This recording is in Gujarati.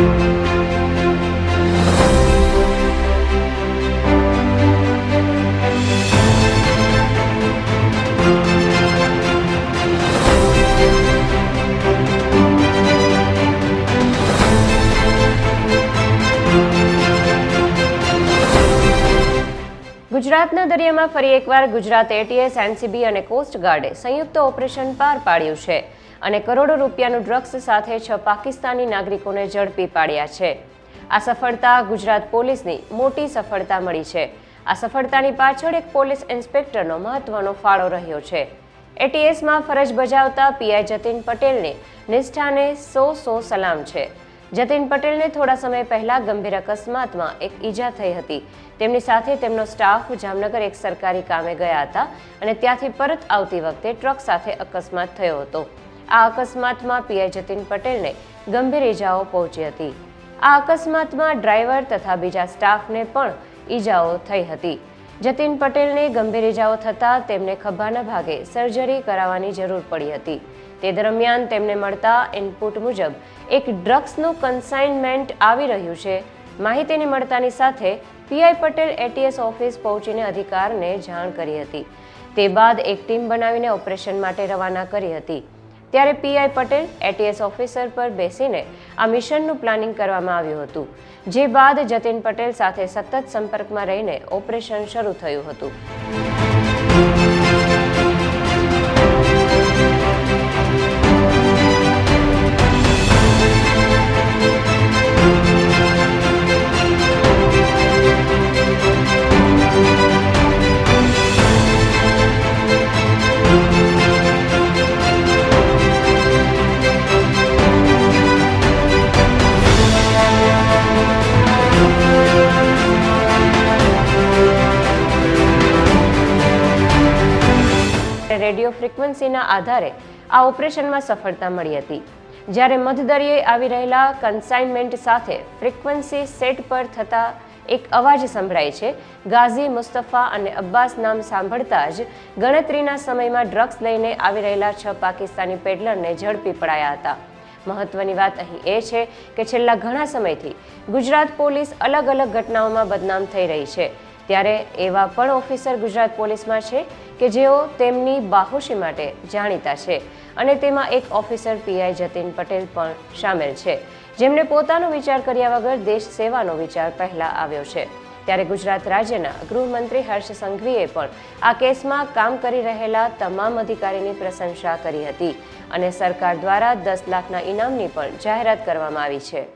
thank you ગુજરાતના દરિયામાં ફરી એકવાર ગુજરાત એટીએસ એનસીબી અને કોસ્ટગાર્ડે સંયુક્ત ઓપરેશન પાર પાડ્યું છે અને કરોડો રૂપિયાનું ડ્રગ્સ સાથે છ પાકિસ્તાની નાગરિકોને ઝડપી પાડ્યા છે. આ સફળતા ગુજરાત પોલીસની મોટી સફળતા મળી છે. આ સફળતાની પાછળ એક પોલીસ ઇન્સ્પેક્ટરનો મહત્વનો ફાળો રહ્યો છે. એટીએસમાં ફરજ બજાવતા પીઆઈ જતીન પટેલને નિષ્ઠાને સો સો સલામ છે. જતીન પટેલને થોડા સમય પહેલા ગંભીર અકસ્માતમાં એક ઈજા થઈ હતી. તેમની સાથે તેમનો સ્ટાફ જામનગર એક સરકારી કામે ગયા હતા અને ત્યાંથી પરત આવતી વખતે ટ્રક સાથે અકસ્માત થયો હતો. આ અકસ્માતમાં પીઆઈ જતીન પટેલને ગંભીર ઈજાઓ પહોંચી હતી. આ અકસ્માતમાં ડ્રાઈવર તથા બીજા સ્ટાફને પણ ઈજાઓ થઈ હતી. જતીન પટેલને ગંભીર ઈજાઓ થતાં તેમને ખભાના ભાગે સર્જરી કરાવવાની જરૂર પડી હતી. તે દરમિયાન તેમને મળતા ઇનપુટ મુજબ એક ડ્રગ્સનું કન્સાઇનમેન્ટ આવી રહ્યું છે. માહિતીની મળતાની સાથે પીઆઈ પટેલ એટીએસ ઓફિસ પહોંચીને અધિકારને જાણ કરી હતી. તે બાદ એક ટીમ બનાવીને ઓપરેશન માટે રવાના કરી હતી. ત્યારે પીઆઈ પટેલ એટીએસ ઓફિસર પર બેસીને આ મિશનનું પ્લાનિંગ કરવામાં આવ્યું હતું, જે બાદ જતીન પટેલ સાથે સતત સંપર્કમાં રહીને ઓપરેશન શરૂ થયું હતું. રેડિયો ફ્રિક્વન્સીના આધારે આ ઓપરેશનમાં સફળતા મળી હતી. જ્યારે મધદરિયે આવી રહેલા કન્સાઇનમેન્ટ સાથે ફ્રિક્વન્સી સેટ પર થતા એક અવાજ સંભળાય છે. ગાઝી, મુસ્તફા અને અબ્બાસ નામ સાંભળતા જ ગણતરીના સમયમાં ડ્રગ્સ લઈને આવી રહેલા છ પાકિસ્તાની પેડલરને ઝડપી પડાયા હતા. મહત્વની વાત અહીં એ છે કે છેલ્લા ઘણા સમયથી ગુજરાત પોલીસ અલગ અલગ ઘટનાઓમાં બદનામ થઈ રહી છે. ત્યારે એવા પણ ઓફિસર ગુજરાત પોલીસમાં છે કે જેઓ તેમની બાહોશી માટે જાણીતા છે અને તેમાં એક ઓફિસર પીઆઈ જતીન પટેલ પણ સામેલ છે. જેમણે પોતાનો વિચાર કર્યા વગર દેશ સેવાનો વિચાર પહેલા આવ્યો છે. ત્યારે ગુજરાત રાજ્યના ગૃહમંત્રી હર્ષ સંઘવીએ પણ આ કેસમાં કામ કરી રહેલા તમામ અધિકારીની પ્રશંસા કરી હતી અને સરકાર દ્વારા દસ લાખના ઇનામની પણ જાહેરાત કરવામાં આવી છે.